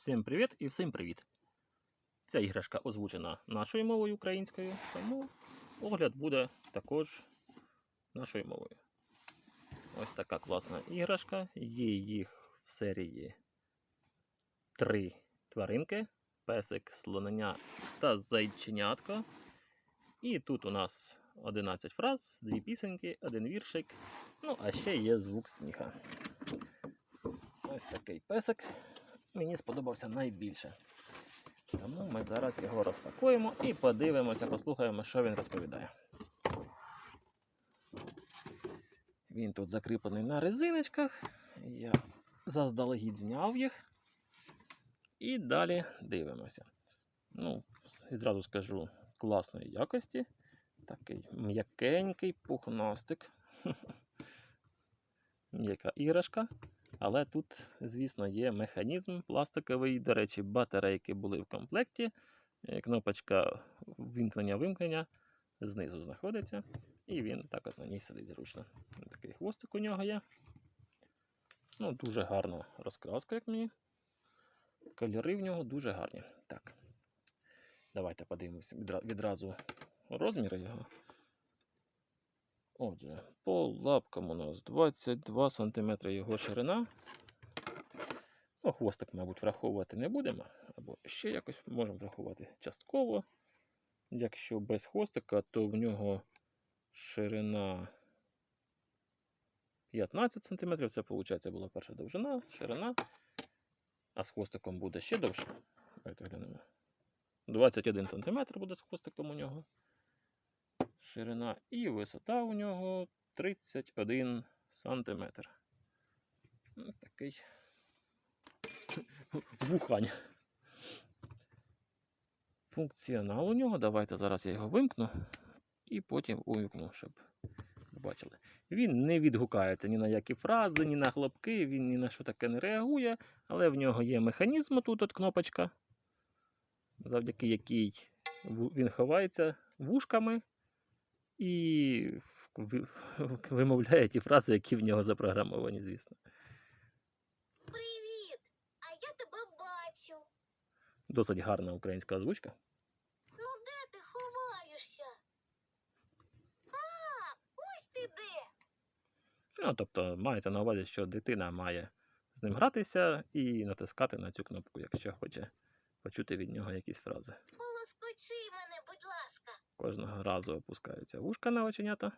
Всім привіт і всім привіт! Ця іграшка озвучена нашою мовою українською, тому огляд буде також нашою мовою. Ось така класна іграшка. Є їх в серії три тваринки: песик, слонення та зайченятко. І тут у нас 11 фраз, дві пісеньки, один віршик. Ну, а ще є звук сміха. Ось такий песик мені сподобався найбільше. Тому ми зараз його розпакуємо і подивимося, послухаємо, що він розповідає. Він тут закріплений на резиночках. Я заздалегідь зняв їх. І далі дивимося. Ну, відразу скажу класної якості. Такий м'якенький пухнастик. М'яка іграшка. Але тут, звісно, є механізм пластиковий. До речі, батарейки були в комплекті. Е, Кнопочка вимкнення-вимкнення знизу знаходиться. І він так от на ній сидить зручно. Такий хвостик у нього є. Ну, дуже гарна розкраска, як мені. Кольори в нього дуже гарні. Так. Давайте подивимося відразу розміри його. Отже, по лапкам у нас 22 см його ширина. Ну, хвостик, мабуть, враховувати не будемо. Або ще якось можемо врахувати частково. Якщо без хвостика, то в нього ширина 15 см. Це, виходить, була перша довжина, ширина. А з хвостиком буде ще довше. Давайте глянемо. 21 см буде з хвостиком у нього ширина і висота у нього 31 сантиметр. Ось Такий вухань. Функціонал у нього. Давайте зараз я його вимкну і потім увімкну, щоб бачили. Він не відгукається ні на які фрази, ні на хлопки, він ні на що таке не реагує, але в нього є механізм тут от кнопочка, завдяки якій він ховається вушками і вимовляє ті фрази, які в нього запрограмовані, звісно. Привіт! А я тебе бачу. Досить гарна українська озвучка. Ну де ти ховаєшся? А, ось ти де. Ну, тобто, мається на увазі, що дитина має з ним гратися і натискати на цю кнопку, якщо хоче почути від нього якісь фрази. Кожного разу опускаються вушка на оченята.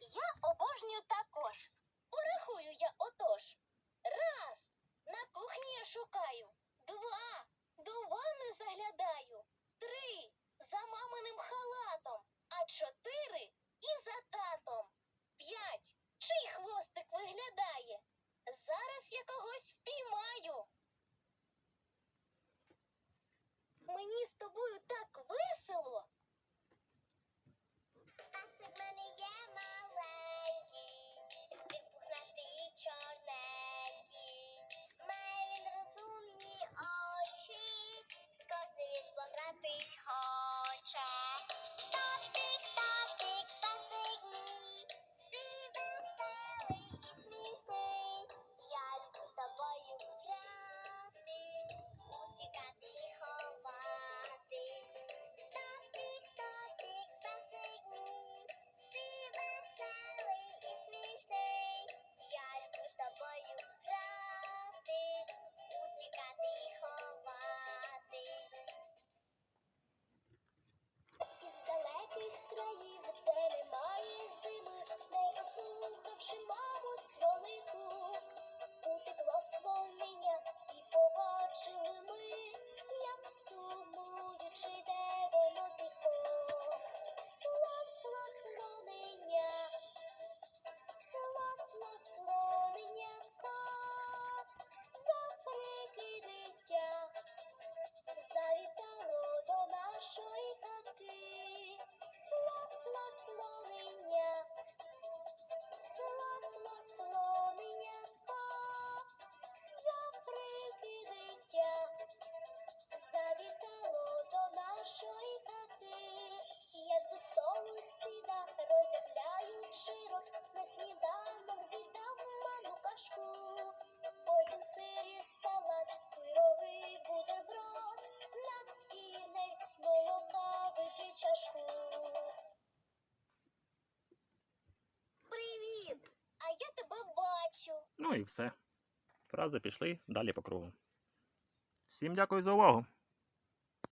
Я обожнюю також. Ну і все. Фрази пішли далі по кругу. Всім дякую за увагу!